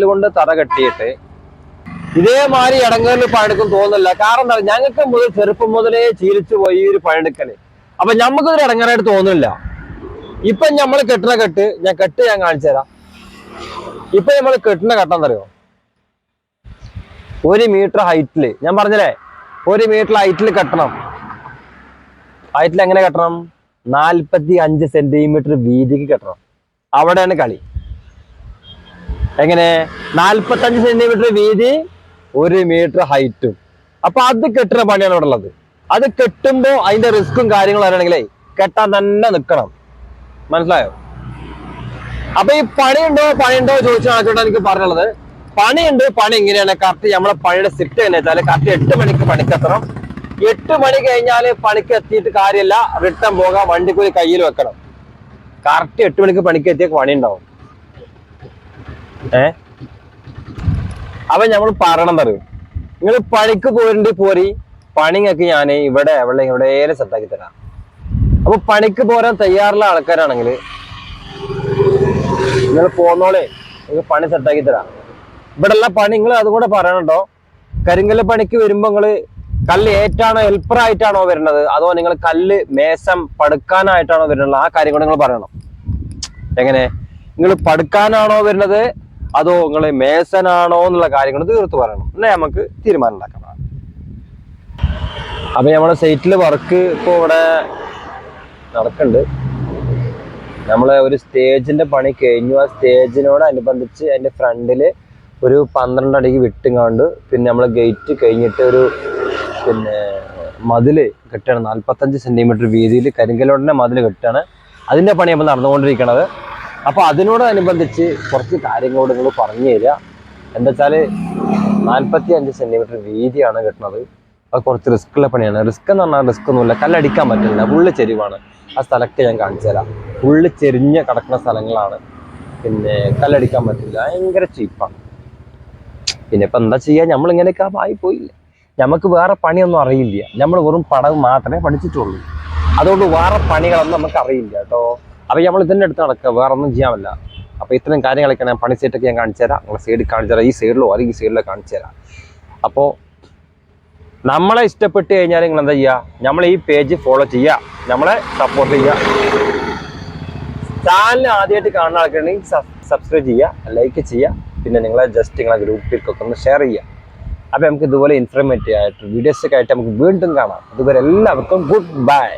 കൊണ്ട് തറ കെട്ടിയിട്ട് ഇതേമാതിരി ഇടങ്ങളിൽ പണിയെടുക്കും തോന്നുന്നില്ല. കാരണം എന്താ? ഞങ്ങൾക്ക് മുതൽ ചെറുപ്പം മുതലേ ചീലിച്ചു പോയി ഈ ഒരു പണിയെടുക്കൽ. അപ്പൊ ഞമ്മക്കൊരു ഇടങ്ങാനായിട്ട് തോന്നുന്നില്ല. ഇപ്പൊ നമ്മൾ കെട്ടണ കെട്ട് ഞാൻ കെട്ട് ഞാൻ കാണിച്ചു തരാം. ഇപ്പൊ നമ്മൾ കെട്ടുന്ന കെട്ടാൻ അറിയോ? ഒരു മീറ്റർ ഹൈറ്റിൽ ഞാൻ പറഞ്ഞല്ലേ? ഒരു മീറ്റർ ഹൈറ്റിൽ കെട്ടണം. ഹൈറ്റിൽ എങ്ങനെ കെട്ടണം? നാൽപ്പത്തി അഞ്ച് സെന്റിമീറ്റർ വീതിക്ക് കെട്ടണം. അവിടെയാണ് കളി. എങ്ങനെ? നാൽപ്പത്തഞ്ച് സെന്റിമീറ്റർ വീതി ഒരു മീറ്റർ ഹൈറ്റും അപ്പൊ അത് കെട്ടുന്ന പണിയാണ് ഇവിടെ ഉള്ളത്. അത് കെട്ടുമ്പോ അതിന്റെ റിസ്ക്കും കാര്യങ്ങളും അറിയണമെങ്കിലേ കെട്ടാൻ തന്നെ നിൽക്കണം മനസ്സിലായോ? അപ്പൊ ഈ പണിയുണ്ടോ പണിയുണ്ടോ ചോദിച്ചാൽ ആൾക്കോട്ട് എനിക്ക് പറഞ്ഞുള്ളത്. പണിയുണ്ട് പണി ഇങ്ങനെയാണ്. കറക്റ്റ് നമ്മളെ പണിയുടെ സിറ്റ് തന്നെ വെച്ചാൽ കറക്റ്റ് എട്ട് മണിക്ക് പണിക്കെത്തണം എട്ട് മണി കഴിഞ്ഞാൽ പണിക്ക് എത്തിയിട്ട് കാര്യമില്ല. റിട്ടേൺ പോകാം വണ്ടിക്കൂലി കയ്യിൽ വെക്കണം. കറക്റ്റ് എട്ട് മണിക്ക് പണിക്ക് എത്തിയ പണി ഉണ്ടാവും ഏ? അപ്പൊ നമ്മൾ പറയണം പറയും നിങ്ങൾ പണിക്ക് പോരുണ്ട് പോരി പണിങ്ങക്ക് ഞാൻ ഇവിടെ എവിടെ എവിടെയേലും സെറ്റാക്കി തരാം. അപ്പൊ പണിക്ക് പോരാൻ തയ്യാറുള്ള ആൾക്കാരാണെങ്കിൽ നിങ്ങൾ പോന്നോളെ നിങ്ങൾക്ക് പണി സെറ്റാക്കി തരാം. ഇവിടെ ഉള്ള പണി നിങ്ങൾ അതുകൂടെ പറയണം കേട്ടോ കരിങ്കല്ല് പണിക്ക് വരുമ്പോൾ നിങ്ങൾ കല്ല് ഏറ്റാണോ ഹെൽപ്പർ ആയിട്ടാണോ വരുന്നത് അതോ നിങ്ങൾ കല്ല് മേശം പടുക്കാനായിട്ടാണോ വരുന്നത് ആ കാര്യം കൂടെ നിങ്ങൾ പറയണം. എങ്ങനെ? നിങ്ങൾ പടുക്കാനാണോ വരുന്നത് അതോ നിങ്ങൾ മേസനാണോ എന്നുള്ള കാര്യങ്ങൾ തീർത്ത് പറയണം. എന്നാ നമുക്ക് തീരുമാനം ഉണ്ടാക്കാം. അപ്പൊ നമ്മുടെ സൈറ്റിൽ വർക്ക് ഇപ്പൊ ഇവിടെ നടക്കുന്നുണ്ട് നമ്മളെ ഒരു സ്റ്റേജിന്റെ പണി കഴിഞ്ഞു. ആ സ്റ്റേജിനോട് അനുബന്ധിച്ച് അതിന്റെ ഫ്രണ്ടിൽ ഒരു പന്ത്രണ്ട് അടിക്ക് വിട്ടുങ്ങാണ്ട് പിന്നെ നമ്മൾ ഗേറ്റ് കഴിഞ്ഞിട്ട് ഒരു പിന്നെ മതിൽ കെട്ടുകയാണ് നാൽപ്പത്തഞ്ച് സെന്റിമീറ്റർ വീതിയിൽ കരിങ്കലോടിന്റെ മതിൽ കെട്ടുകയാണ് അതിന്റെ പണി നമ്മൾ നടന്നുകൊണ്ടിരിക്കണത്. അപ്പൊ അതിനോടനുബന്ധിച്ച് കുറച്ച് കാര്യങ്ങളോട് നിങ്ങൾ പറഞ്ഞു തരിക. എന്താ വെച്ചാൽ നാൽപ്പത്തി അഞ്ച് സെന്റിമീറ്റർ വീതിയാണ് കിട്ടുന്നത്. അത് കുറച്ച് റിസ്ക് ഉള്ള പണിയാണ്. റിസ്ക് എന്ന് പറഞ്ഞാൽ റിസ്ക് ഒന്നുമില്ല. കല്ലടിക്കാൻ പറ്റില്ല ഫുള്ള് ചെരിവാണ്. ആ സ്ഥലമൊക്കെ ഞാൻ കാണിച്ചു തരാം. ഫുള്ള് ചെരിഞ്ഞ് കിടക്കുന്ന സ്ഥലങ്ങളാണ്. പിന്നെ കല്ലടിക്കാൻ പറ്റില്ല ഭയങ്കര ചീപ്പാണ് പിന്നെ ഇപ്പൊ എന്താ ചെയ്യാ? നമ്മൾ ഇങ്ങനെയൊക്കെ ആയി പോയില്ല? നമുക്ക് വേറെ പണിയൊന്നും അറിയില്ല. നമ്മൾ വെറും പടവ് മാത്രമേ പഠിച്ചിട്ടുള്ളൂ. അതുകൊണ്ട് വേറെ പണികളൊന്നും നമുക്ക് അറിയില്ല കേട്ടോ. അപ്പൊ നമ്മൾ ഇതിന്റെ അടുത്ത് നടക്കുക. വേറെ ഒന്നും ചെയ്യാൻ പറ്റില്ല അപ്പൊ ഇത്തരം കാര്യങ്ങളൊക്കെ ഞാൻ പണി സൈറ്റൊക്കെ ഞാൻ കാണിച്ചു തരാം. നിങ്ങളെ സൈഡിൽ കാണിച്ചു തരാം. ഈ സൈഡിലോ അല്ലെങ്കിൽ ഈ സൈഡിലോ കാണിച്ചു തരാം. അപ്പോൾ നമ്മളെ ഇഷ്ടപ്പെട്ട് കഴിഞ്ഞാൽ നിങ്ങൾ എന്താ ചെയ്യുക നമ്മൾ ഈ പേജ് ഫോളോ ചെയ്യുക നമ്മളെ സപ്പോർട്ട് ചെയ്യുക ചാനൽ ആദ്യമായിട്ട് കാണുന്ന ആൾക്കാരുണ്ടെങ്കിൽ സബ്സ്ക്രൈബ് ചെയ്യുക ലൈക്ക് ചെയ്യുക പിന്നെ നിങ്ങളെ ജസ്റ്റ് നിങ്ങളെ ഗ്രൂപ്പിലേക്കൊക്കെ ഒന്ന് ഷെയർ ചെയ്യുക അപ്പോൾ നമുക്ക് ഇതുപോലെ ഇൻഫർമേറ്റീവ് ആയിട്ട് വീഡിയോസൊക്കെ ആയിട്ട് നമുക്ക് വീണ്ടും കാണാം. അതുവരെ എല്ലാവർക്കും ഗുഡ് ബൈ